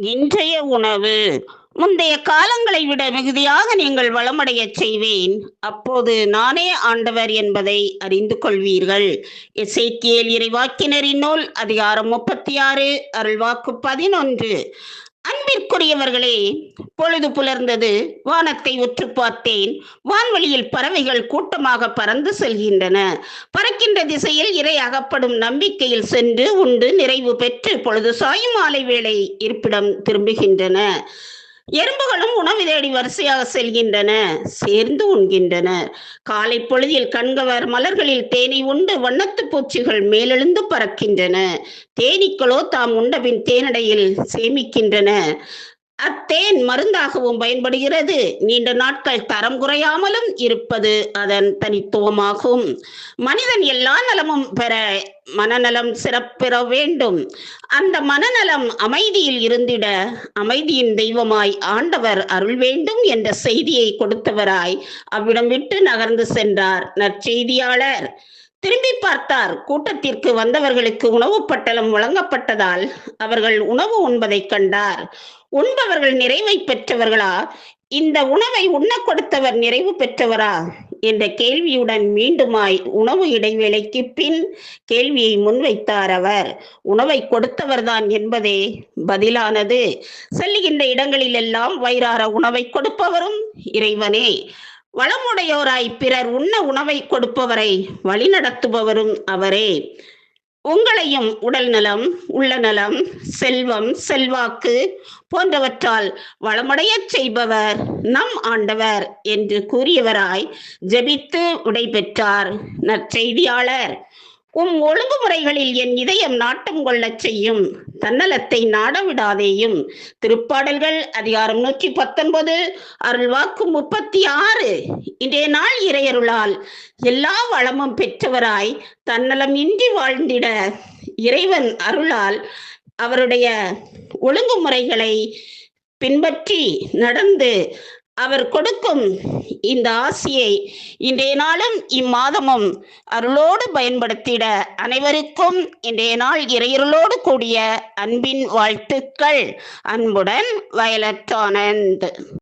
இன்றைய உணவு முந்தைய காலங்களை விட மிகுதியாக நீங்கள் வளமடையச் செய்வேன். அப்போது நானே ஆண்டவர் என்பதை அறிந்து கொள்வீர்கள். எசேக்கியேல் இறைவாக்கினரின் நூல் அதிகாரம் முப்பத்தி ஆறு அருள்வாக்கு பதினொன்று. அன்பிற்குரியவர்களே பொழுது புலர்ந்தது வானத்தை உற்று பார்த்தேன். வான்வெளியில் பறவைகள் கூட்டமாக பறந்து செல்கின்றன. பறக்கின்ற திசையில் இறை அகப்படும் நம்பிக்கையில் சென்று உண்டு நிறைவு பெற்று பொழுது சாயும் மாலை வேளை இருப்பிடம் திரும்புகின்றன. எறும்புகளும் உணவு தேடி வரிசையாக செல்கின்றன சேர்ந்து உண்கின்றன. காலை பொழுதில் கண்கவர் மலர்களில் தேனை உண்டு வண்ணத்து பூச்சிகள் மேலெழுந்து பறக்கின்றன. தேனீக்களோ தாம் உண்டபின் தேனடையில் சேமிக்கின்றன. அத்தேன் மருந்தாகவும் பயன்படுகிறது. நீண்ட நாட்கள் தரம் குறையாமலும் இருப்பது அதன் தனித்துவமாகும். மனிதன் எல்லா நலமும் பெற மனநலம் சிறப்பெற வேண்டும். அந்த மனநலம் அமைதியில் இருந்திட அமைதியின் தெய்வமாய் ஆண்டவர் அருள் வேண்டும் என்ற செய்தியை கொடுத்தவராய் அவ்விடம் விட்டு நகர்ந்து சென்றார் நற்செய்தியாளர். திரும்பி பார்த்தார் கூட்டத்திற்கு வந்தவர்களுக்கு உணவு பட்டலம் வழங்கப்பட்டதால் அவர்கள் உணவு உண்பதைக் கண்டார். உண்பவர்கள் நிறைவை பெற்றவர்களா? இந்த உணவை உண்ண கொடுத்தவர் நிறைவு பெற்றவரா? என்ற கேள்வியுடன் மீண்டுமாய் உணவு இடைவேளைக்கு பின் கேள்வியை முன்வைத்தார் அவர். உணவை கொடுத்தவர்தான் என்பதே பதிலானது. செல்லுகின்ற இடங்களிலெல்லாம் வயிறார உணவை கொடுப்பவரும் இறைவனே. வளமுடையோராய் பிறர் உண்ண உணவை கொடுப்பவரை வழிநடத்துபவரும் அவரே. உங்களையும் உடல் நலம் உள்ள நலம் செல்வம் செல்வாக்கு போன்றவற்றால் வளமடையச் செய்பவர் நம் ஆண்டவர் என்று கூறியவராய் ஜெபித்து விடைபெற்றார் நற்செய்தியாளர் உம் ஒழுங்குமுறைகளில் என் இதயம் நாட்டம் கொள்ளச் செய்யும். தன்னலத்தை நாடவிடாதேயும். திருப்பாடல்கள் அதிகாரம் நூற்றி பத்தொன்பது அருள்வாக்கு முப்பத்தி ஆறு. இன்றைய நாள் இறையருளால் எல்லா வளமும் பெற்றவராய் தன்னலம் இன்றி வாழ்ந்திட இறைவன் அருளால் அவருடைய ஒழுங்குமுறைகளை பின்பற்றி நடந்து அவர் கொடுக்கும் இந்த ஆசியை இன்றைய நாளும் இம்மாதமும் அருளோடு பயன்படுத்திட அனைவருக்கும் இன்றைய நாள் இறையருளோடு கூடிய அன்பின் வாழ்த்துக்கள். அன்புடன் வயலட் ஆனந்த்.